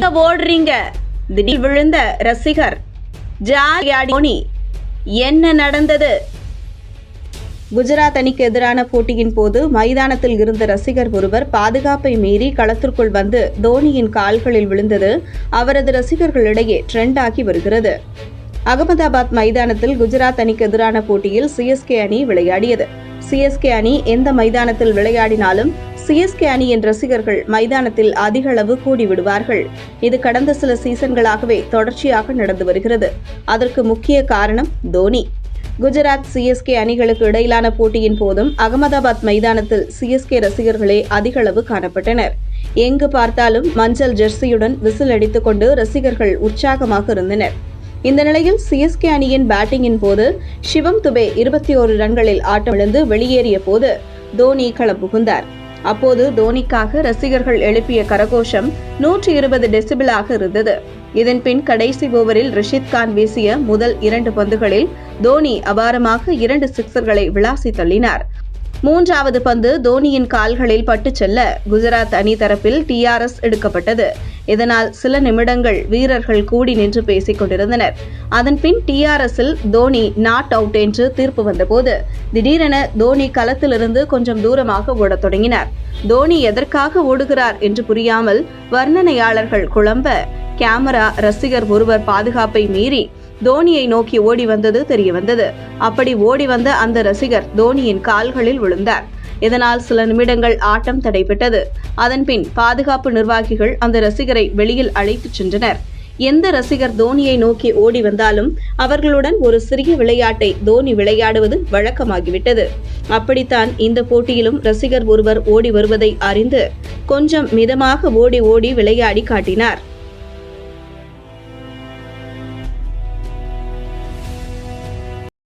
ஓடுறீங்க திடீர் விழுந்த ரசிகர் ஜாடி தோனி என்ன நடந்தது? குஜராத் அணிக்கு எதிரான போட்டியின் போது மைதானத்தில் இருந்த ரசிகர் ஒருவர் பாதுகாப்பை மீறி களத்திற்குள் வந்து தோனியின் கால்களில் விழுந்தது அவரது ரசிகர்களிடையே ட்ரெண்ட் ஆகி வருகிறது. அகமதாபாத் மைதானத்தில் குஜராத் அணிக்கு எதிரான போட்டியில் சிஎஸ்கே அணி விளையாடியது. சிஎஸ்கே அணி எந்த மைதானத்தில் விளையாடினாலும் சிஎஸ்கே அணியின் ரசிகர்கள் மைதானத்தில் அதிக அளவு கூடிவிடுவார்கள். இது கடந்த சில சீசன்களாகவே தொடர்ச்சியாக நடந்து வருகிறது. அதற்கு முக்கிய காரணம் தோனி. குஜராத் சிஎஸ்கே அணிகளுக்கு இடையிலான போட்டியின் போதும் அகமதாபாத் மைதானத்தில் சிஎஸ்கே ரசிகர்களே அதிக அளவு காணப்பட்டனர். எங்கு பார்த்தாலும் மஞ்சள் ஜெர்சியுடன் விசில் அடித்துக்கொண்டு ரசிகர்கள் உற்சாகமாக இருந்தனர். இந்த நிலையில் சிஎஸ்கே அணியின் பேட்டிங்கின் போது சிவம் துபே இருபத்தி ஓரு ரன்களில் ஆட்டமிழந்து வெளியேறிய போது தோனி களம் புகுந்தார். அப்போது தோனிக்காக ரசிகர்கள் எழுப்பிய கரகோஷம் நூற்றி இருபது டெசிபிளாக இருந்தது. இதன் பின் கடைசி ஓவரில் ரிஷித் கான் வீசிய முதல் இரண்டு பந்துகளில் தோனி அபாரமாக இரண்டு சிக்சர்களை விளாசி தள்ளினார். மூன்றாவது பந்து தோனியின் கால்களில் பட்டு செல்ல குஜராத் அணி தரப்பில் டிஆர்எஸ் எடுக்கப்பட்டது. இதனால் சில நிமிடங்கள் வீரர்கள் கூடி நின்று பேசிக் கொண்டிருந்தனர். அதன்பின் டிஆர்எஸ்ஸில் தோனி நாட் அவுட் என்று தீர்ப்பு வந்தபோது திடீரென தோனி களத்திலிருந்து கொஞ்சம் தூரமாக ஓடத் தொடங்கினார். தோனி எதற்காக ஓடுகிறார் என்று புரியாமல் வர்ணனையாளர்கள் குழம்ப கேமரா ரசிகர் ஒருவர் பாதுகாப்பை மீறி தோனியை நோக்கி ஓடி வந்தது தெரிய வந்தது அப்படி ஓடி வந்த அந்த ரசிகர் தோனியின் கால்களில் விழுந்தார். இதனால் சில நிமிடங்கள் ஆட்டம் தடைபட்டது அதன்பின் பாதுகாப்பு நிர்வாகிகள் அந்த ரசிகரை வெளியில் அழைத்துச் சென்றனர். எந்த ரசிகர் தோனியை நோக்கி ஓடி வந்தாலும் அவர்களுடன் ஒரு சிறிய விளையாட்டை தோனி விளையாடுவது வழக்கமாகிவிட்டது. அப்படித்தான் இந்த போட்டியிலும் ரசிகர் ஒருவர் ஓடி வருவதை அறிந்து கொஞ்சம் மிதமாக ஓடி ஓடி விளையாடி காட்டினார்.